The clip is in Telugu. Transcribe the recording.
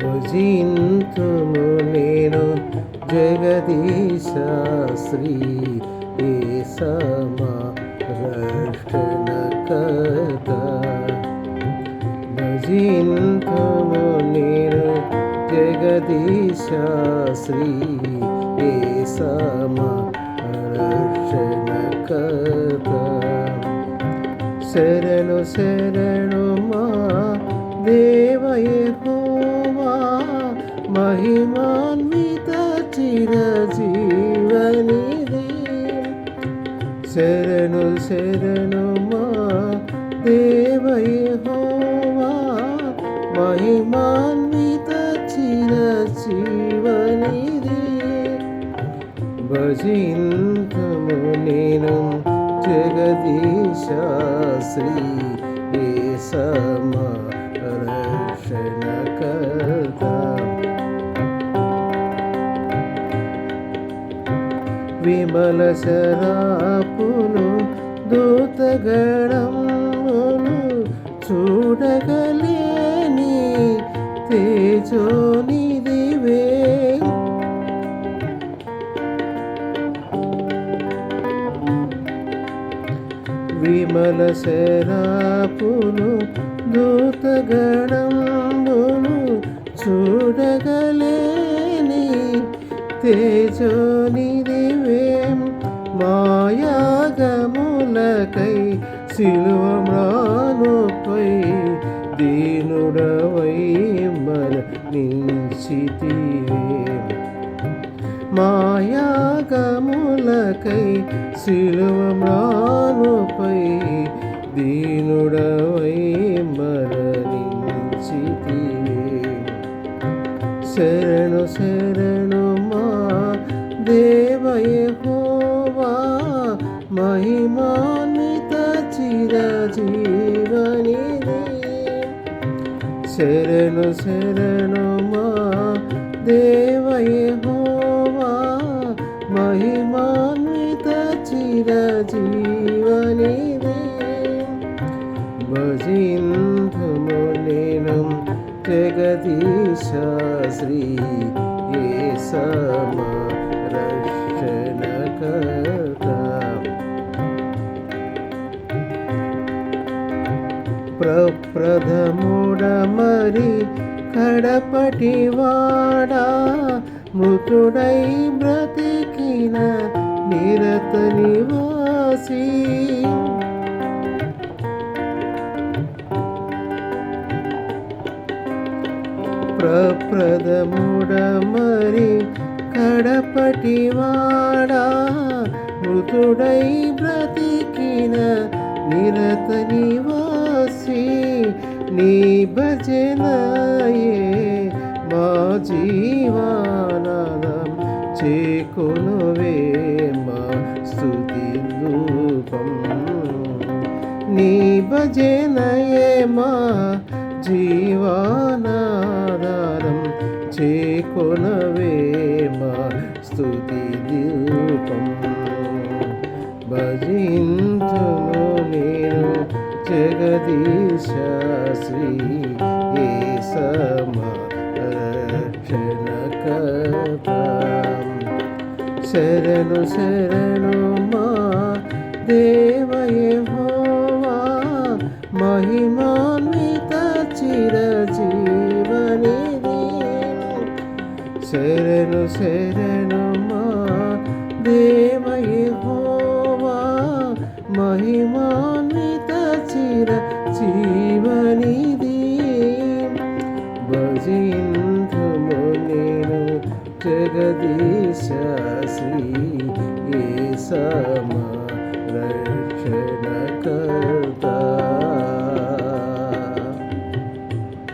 భుజింతుము నేను జగదీశ శ్రీ ఏసమా రక్షణ కథ భజింతుము నేను జగదీశ శ్రీ ఏసమా రక్షణ కథ శరణు శరణు మహిమాన్విత చిరజీవనిది శరణు శరణు మా దేవయహోవా మహిమాన్విత చిరజీవనిది భజింతము నేను జగదీశాశ్రీ ఏ ఏసమ రక్షణ విమల శరాపును దూతగణములు చూడగలేని తేజోనిదివే విమల శరాపును దూతగణములు చూడగలేని తేజోని మాయాగములకై సిలువ మ్రానుపై దీనుడవై మన నిశ్చితివేం మాయాగములకై సిలువ మ్రానుపై దీనుడవై మరణించితివే శరణు శరణు మా దేవయ హోవా మహిమా శరణు శరణు మా దేవయహోవా మహిమాన్విత చిరజీవనిదే భజింధము నేను జగదీశ శ్రీ ప్రప్రథముడమరి కడపటి వాడా మృతుడై బ్రతికిన నిరత నివాసి. ప్రప్రథముడ మరి కడపటి వాడా మృతుడై బ్రతికిన నిరత నివాసి నీ భజనాయే మా జీవానాదం. చేకొనువే మా స్తుతి రూపం. నీ భజనయే మా జీవానాధారం చేకొనవే మా స్తుతి రూపం. భజించును నేను జగదీశ శ్రీ ఏసమ రక్షణ శరణు శరణు మా దేవయహోవా మహిమాన్విత చిరజీవని శరణు శరణు జగదీశ శ్రీ ఏసమా